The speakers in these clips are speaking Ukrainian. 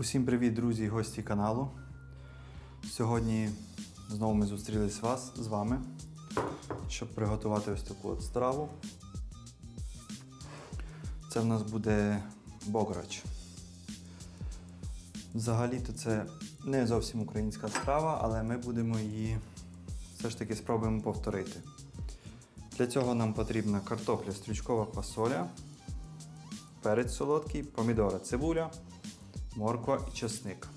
Усім привіт, друзі і гості каналу. Сьогодні знову ми зустрілись вас, з вами, щоб приготувати ось таку от страву. Це в нас буде бограч. Взагалі-то це не зовсім українська страва, але ми будемо її все ж таки спробуємо повторити. Для цього нам потрібна картопля, стрючкова фасоля, перець солодкий, помідори, цибуля, морква і чесник.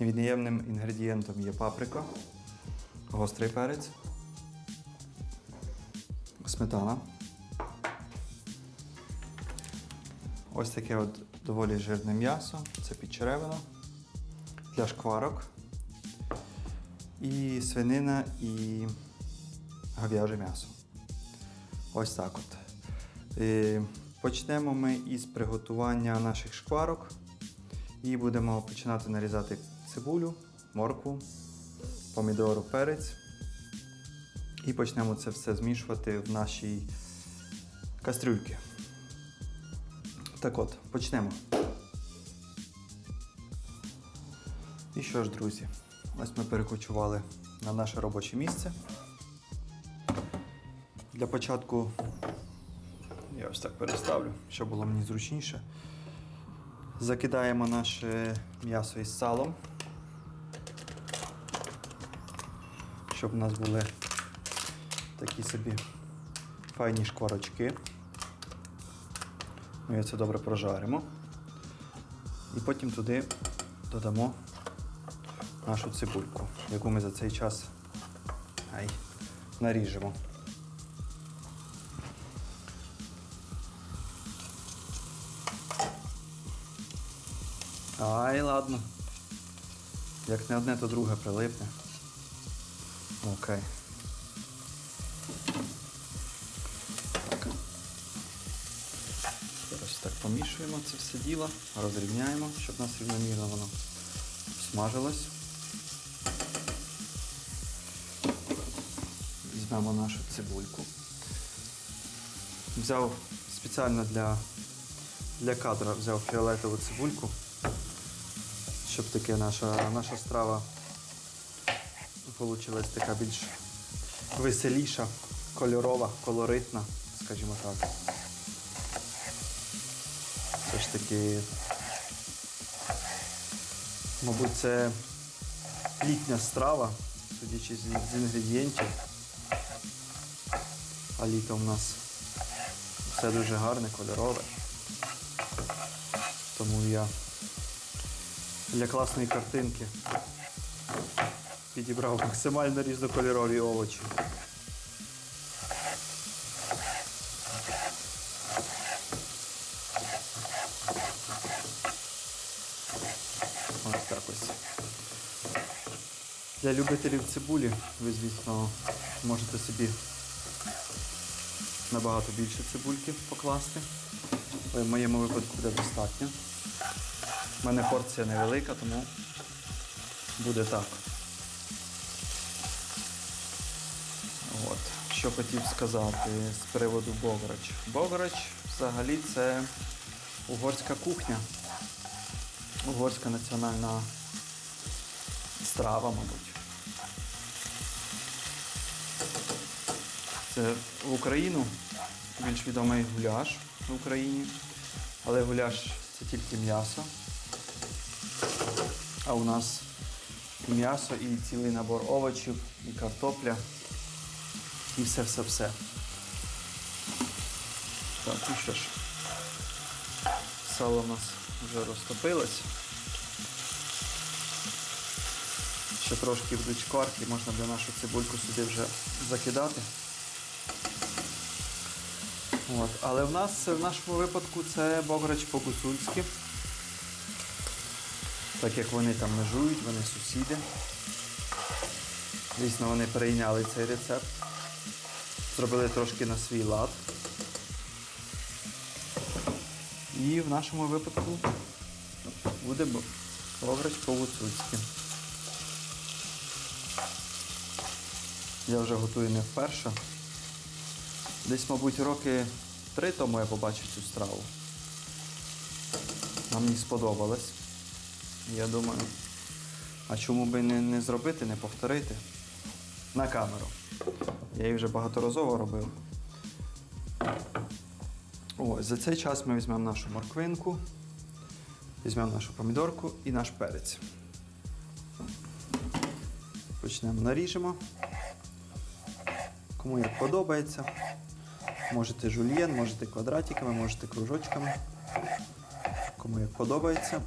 Невід'ємним інгредієнтом є паприка, гострий перець, сметана. Ось таке от доволі жирне м'ясо, це підчеревина для шкварок. І свинина і говяже м'ясо. Ось так от. Е, Почнемо ми із приготування наших шкварок. І будемо починати нарізати цибулю, моркву, помідору, перець. І почнемо це все змішувати в нашій кастрюльці. Так от, почнемо. І що ж, друзі, ось ми перекочували на наше робоче місце. Для початку я ось так переставлю, щоб було мені зручніше. Закидаємо наше м'ясо із салом, щоб у нас були такі собі файні шкварочки. Ми це добре прожаримо. І потім туди додамо нашу цибульку, яку ми за цей час ай, наріжемо. Ай, ладно. Як не одне, то друге прилипне. Окей. Так. Зараз так помішуємо це все діло, розрівняємо, щоб у нас рівномірно воно смажилось. Візьмемо нашу цибульку. Взяв спеціально для, для кадра взяв фіолетову цибульку щоб таке наша, наша страва вийшла така більш веселіша, кольорова, колоритна, скажімо так. Все ж таки, мабуть, це літня страва, судячи з, інгредієнтів. А літо в нас все дуже гарне, кольорове. Тому я для класної картинки. Підібрав максимально різнокольорові овочі. Ось так ось. Для любителів цибулі ви, звісно, можете собі набагато більше цибульки покласти. В моєму випадку буде достатньо. У мене порція невелика, тому буде так. От. Що хотів сказати з приводу Бограч. Бограч взагалі це угорська кухня. Угорська національна страва, мабуть. Це в Україну більш відомий гуляш в Україні, але гуляш це тільки м'ясо. А у нас і м'ясо, і цілий набор овочів, і картопля, і все-все-все. Так, ну що ж, сало у нас вже розтопилось. Ще трошки будуть шкварки, можна буде нашу цибульку сюди вже закидати. От. Але в нас в нашому випадку це бограч по-гусульськи. Так як вони там межують, вони сусіди. Звісно, вони перейняли цей рецепт. Зробили трошки на свій лад. І в нашому випадку буде бограч по-гуцульськи. Я вже готую не вперше. Десь, мабуть, роки три тому я побачив цю страву. Нам мені сподобалось. Я думаю, а чому би не, не зробити, не повторити на камеру. Я її вже багаторазово робив. Ось, за цей час ми візьмемо нашу морквинку, візьмемо нашу помідорку і наш перець. Почнемо наріжемо. Кому як подобається. Можете жульєн, можете квадратиками, можете кружочками. Кому як подобається.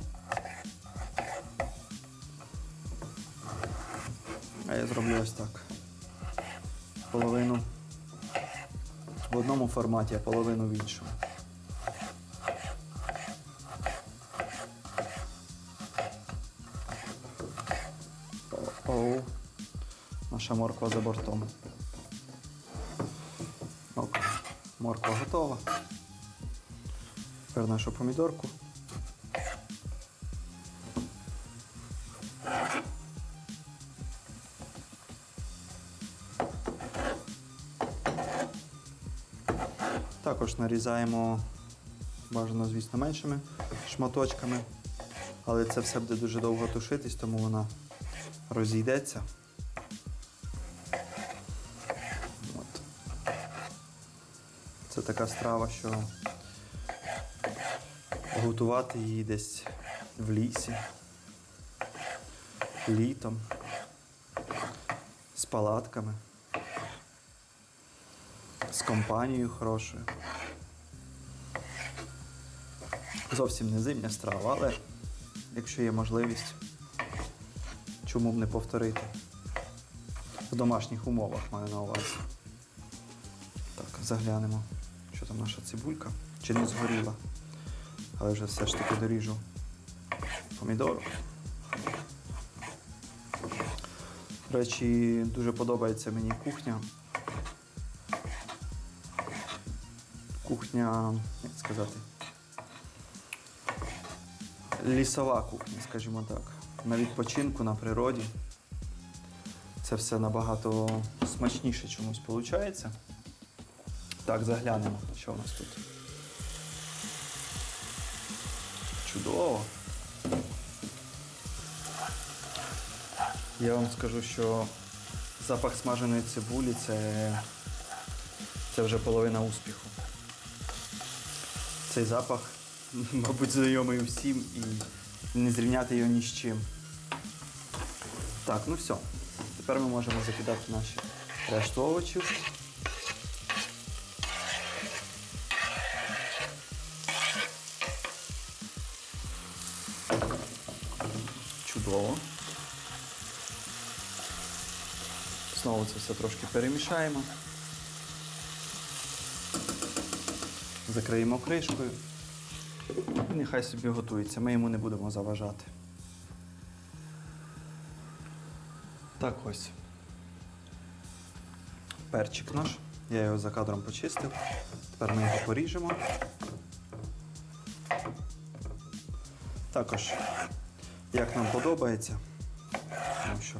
А я зроблю ось так. Половину в одному форматі, а половину в іншому. Оу. Наша морква за бортом. Ок. Морква готова. Тепер нашу помідорку. Також нарізаємо бажано, звісно, меншими шматочками. Але це все буде дуже довго тушитись, тому вона розійдеться. От. Це така страва, що готувати її десь в лісі, літом, з палатками, з компанією хорошою. Зовсім не зимня страва, але якщо є можливість, чому б не повторити? В домашніх умовах маю на увазі. Так, заглянемо, що там наша цибулька. Чи не згоріла. Але вже все ж таки доріжу помідору. До речі, дуже подобається мені кухня. Кухня, як сказати, лісова кухня, скажімо так. На відпочинку, на природі. Це все набагато смачніше чомусь виходить. Так, заглянемо, що у нас тут. Чудово. Я вам скажу, що запах смаженої цибулі це, це вже половина успіху. Цей запах, мабуть, знайомий всім і не зрівняти його ні з чим. Так, ну все. Тепер ми можемо закидати наші решту овочів. Чудово. Знову це все трошки перемішаємо. Закриємо кришкою. І нехай собі готується. Ми йому не будемо заважати. Так ось. Перчик наш. Я його за кадром почистив. Тепер ми його поріжемо. Також, як нам подобається, тому що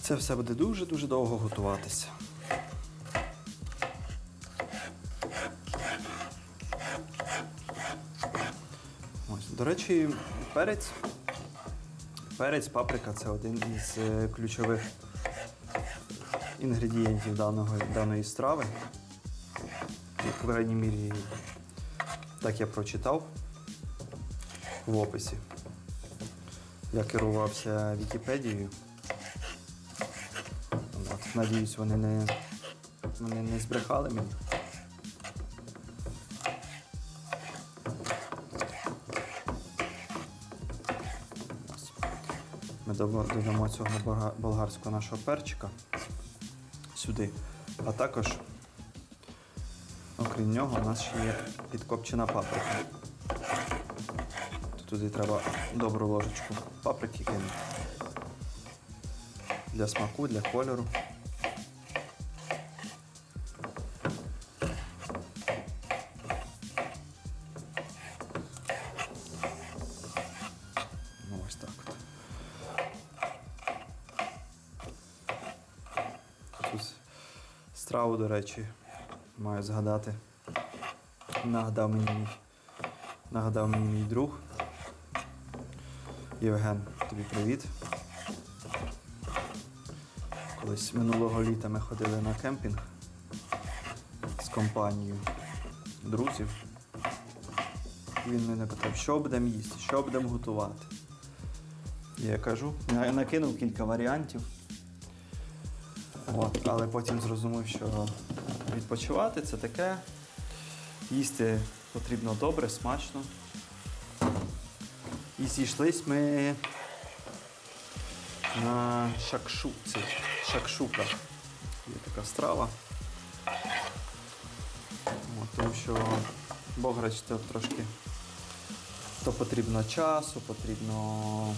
це все буде дуже-дуже довго готуватися. Ось, до речі, перець. Перець, паприка це один із е, ключових інгредієнтів даного, даної страви. По крайній мірі, так я прочитав в описі. Я керувався Вікіпедією. От, надіюсь, вони не, вони не збрехали мені. Додамо цього болгарського нашого перчика сюди. А також, окрім нього, у нас ще є підкопчена паприка. Туди треба добру ложечку паприки кинути. Для смаку, для кольору. До речі, маю згадати. Нагадав мені, мій- нагадав мені мій друг. Євген, тобі привіт. Колись минулого літа ми ходили на кемпінг з компанією друзів. Він мене питав, що будемо їсти, що будемо готувати. Я кажу, я накинув кілька варіантів. От, але потім зрозумів, що відпочивати це таке. Їсти потрібно добре, смачно. І зійшлись ми на шакшуці. Шакшука. Є така страва. От, тому що бограч то трошки то потрібно часу, потрібно.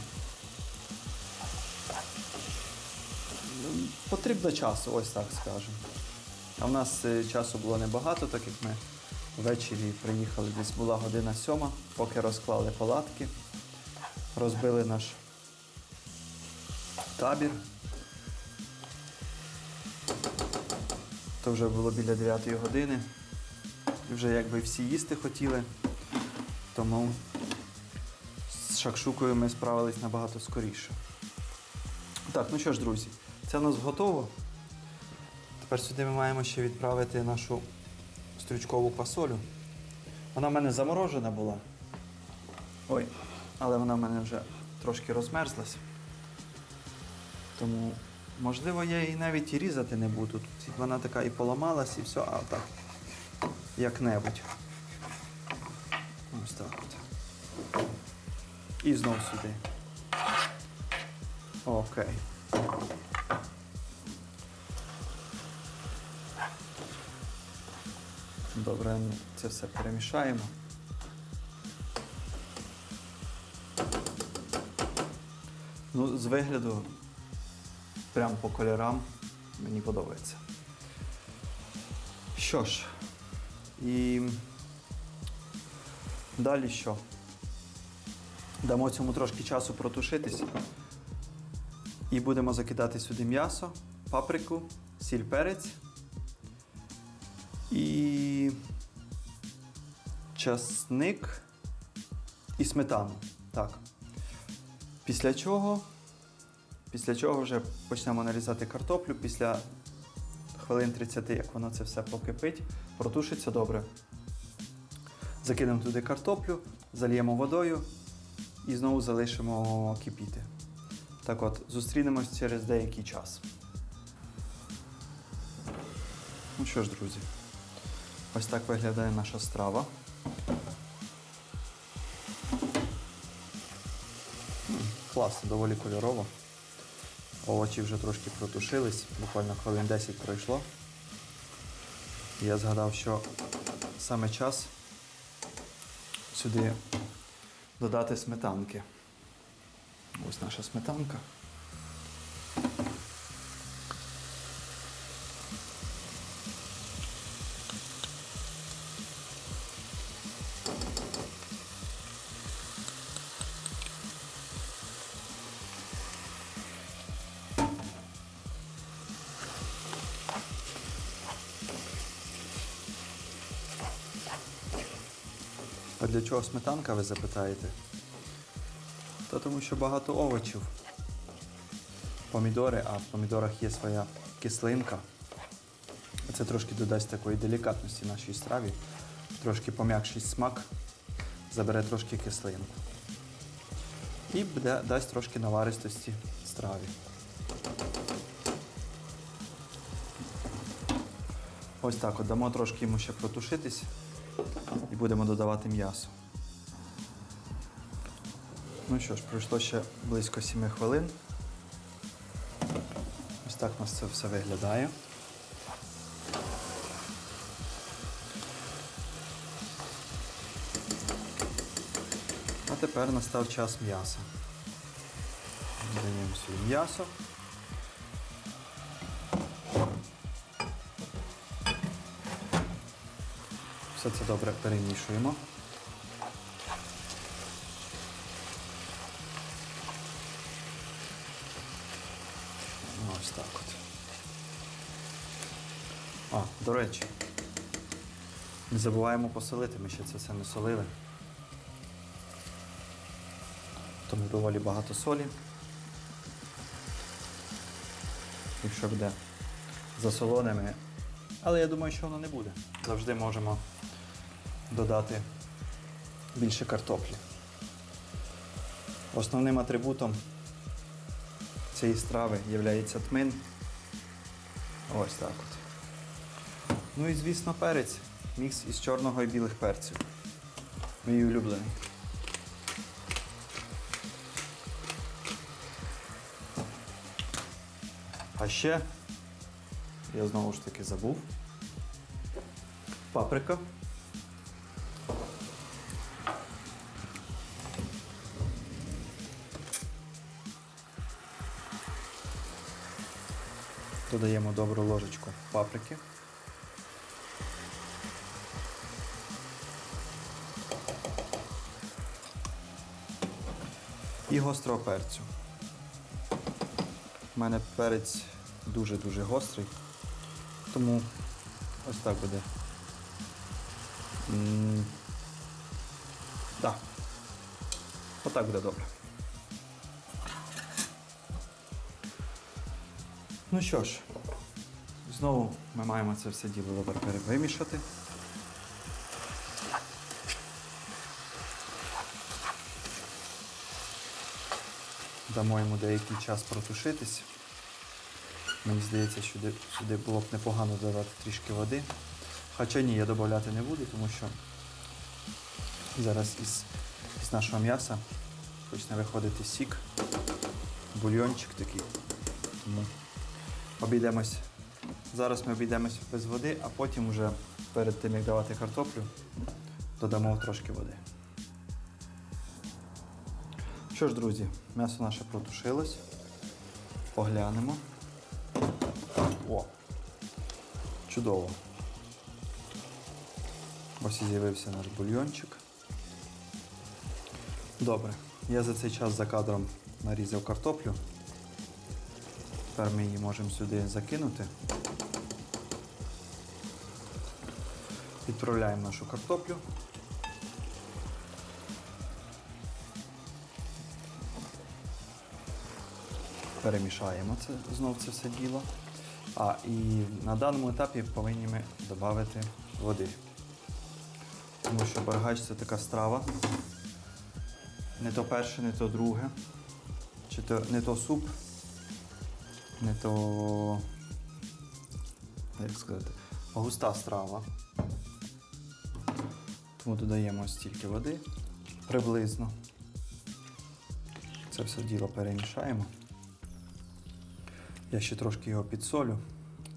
Потрібно часу, ось так скажемо. А в нас е, часу було небагато, так як ми ввечері приїхали, десь була година сьома, поки розклали палатки, розбили наш табір. То вже було біля 9 години. І вже якби всі їсти хотіли. Тому з шакшукою ми справились набагато скоріше. Так, ну що ж, друзі, це у нас готово. Тепер сюди ми маємо ще відправити нашу стрючкову фасолю. Вона в мене заморожена була. Ой, але вона в мене вже трошки розмерзлась. Тому, можливо, я її навіть і різати не буду. Тут вона така і поламалась, і все, а так. Як-небудь. Ось так от. І знов сюди. Окей. Добре, ну, це все перемішаємо. Ну, з вигляду, прям по кольорам, мені подобається. Що ж, і далі що? Дамо цьому трошки часу протушитись. І будемо закидати сюди м'ясо, паприку, сіль перець і часник і сметану. Так. Після чого, після чого вже почнемо нарізати картоплю. Після хвилин 30, як воно це все покипить, протушиться добре. Закинемо туди картоплю, зальємо водою і знову залишимо кипіти. Так от, зустрінемось через деякий час. Ну що ж, друзі, ось так виглядає наша страва. Класно, доволі кольорово. Овочі вже трошки протушились, буквально хвилин 10 пройшло. Я згадав, що саме час сюди додати сметанки. Ось наша сметанка. Для чого сметанка, ви запитаєте? Та тому що багато овочів. Помідори, а в помідорах є своя кислинка. Це трошки додасть такої делікатності нашій страві, трошки пом'якшить смак, забере трошки кислинку. І дасть трошки наваристості страві. Ось так от дамо трошки йому ще протушитись і будемо додавати м'ясо. Ну що ж, пройшло ще близько 7 хвилин. Ось так у нас це все виглядає. А тепер настав час м'яса. Даємо сюди м'ясо. Все це добре перемішуємо. Ось так от. А, до речі, не забуваємо посолити, ми ще це все не солили. Тому доволі багато солі. Якщо буде засоленими. Але я думаю, що воно не буде. Завжди можемо додати більше картоплі. Основним атрибутом цієї страви є тмин. Ось так от. Ну і звісно перець. Мікс із чорного і білих перців. Мій улюблений. А ще я знову ж таки забув. Паприка. Додаємо добру ложечку паприки. І гострого перцю. У мене перець дуже-дуже гострий, тому ось так буде. Да. Отак буде добре. Ну що ж, знову ми маємо це все діло добре перевимішати. Дамо йому деякий час протушитись. Мені здається, що сюди було б непогано додати трішки води. Хоча ні, я додати не буду, тому що зараз із, із нашого м'яса почне виходити сік, бульйончик такий. Тому обійдемось. Зараз ми обійдемось без води, а потім вже перед тим, як давати картоплю, додамо трошки води. Що ж, друзі, м'ясо наше протушилось. Поглянемо. О! Чудово. Ось і з'явився наш бульйончик. Добре. Я за цей час за кадром нарізав картоплю. Тепер ми її можемо сюди закинути. Відправляємо нашу картоплю. Перемішаємо це знов це все діло. А і на даному етапі повинні ми додати води. Тому що баргач це така страва. Не то перше, не то друге. Чи то не то суп, не то. Як сказати, густа страва. Тому додаємо стільки води приблизно. Це все діло перемішаємо. Я ще трошки його підсолю,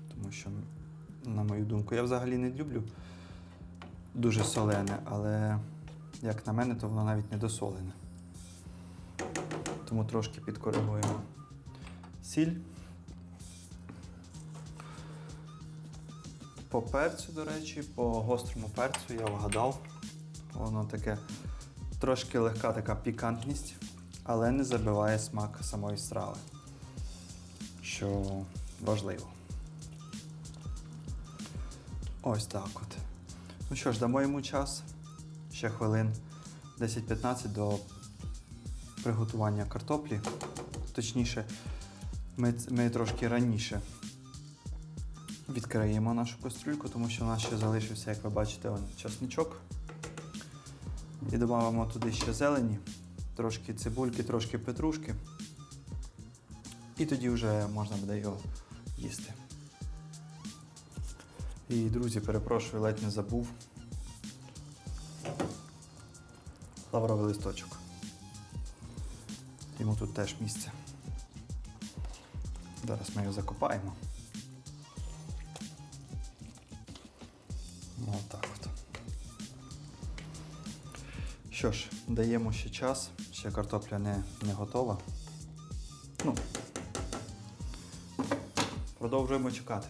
тому що, на мою думку, я взагалі не люблю дуже солене, але як на мене, то воно навіть не досолене. Тому трошки підкоригуємо сіль. По перцю, до речі, по гострому перцю я вгадав. Воно таке трошки легка така пікантність, але не забиває смак самої страви що важливо. Ось так от. Ну що ж, дамо йому час. Ще хвилин 10-15 до приготування картоплі. Точніше, ми, ми трошки раніше відкриємо нашу кастрюльку, тому що у нас ще залишився, як ви бачите, часничок. І додамо туди ще зелені, трошки цибульки, трошки петрушки. І тоді вже можна буде його їсти. І, друзі, перепрошую, ледь не забув. Лавровий листочок. Йому тут теж місце. Зараз ми його закопаємо. Що ж, даємо ще час, ще картопля не, не готова. Ну, Продовжуємо чекати.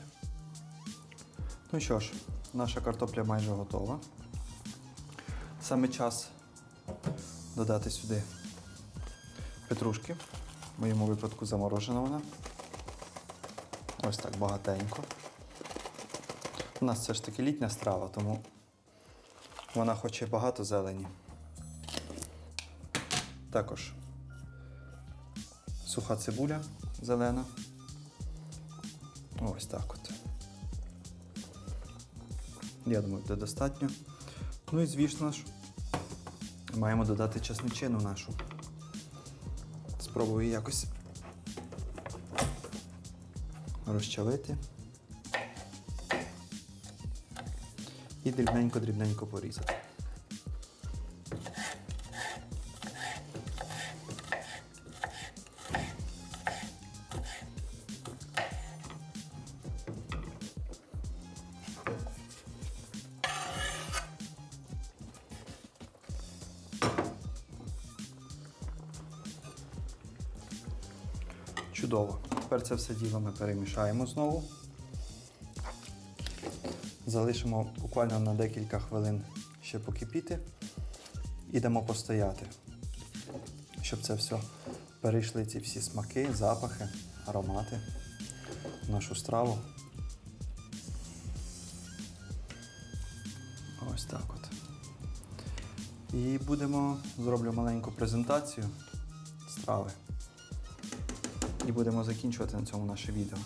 Ну що ж, наша картопля майже готова. Саме час додати сюди петрушки. В моєму випадку заморожена вона. Ось так багатенько. У нас все ж таки літня страва, тому вона хоче багато зелені. Також суха цибуля зелена. Ось так от. Я думаю, буде достатньо. Ну і звісно ж, маємо додати чесничину нашу. Спробую якось розчавити. І дрібненько-дрібненько порізати. Це все діло ми перемішаємо знову. Залишимо буквально на декілька хвилин ще покипіти і дамо постояти, щоб це все перейшли ці всі смаки, запахи, аромати в нашу страву. Ось так от. І будемо зроблю маленьку презентацію страви. І будемо закінчувати на цьому наше відео.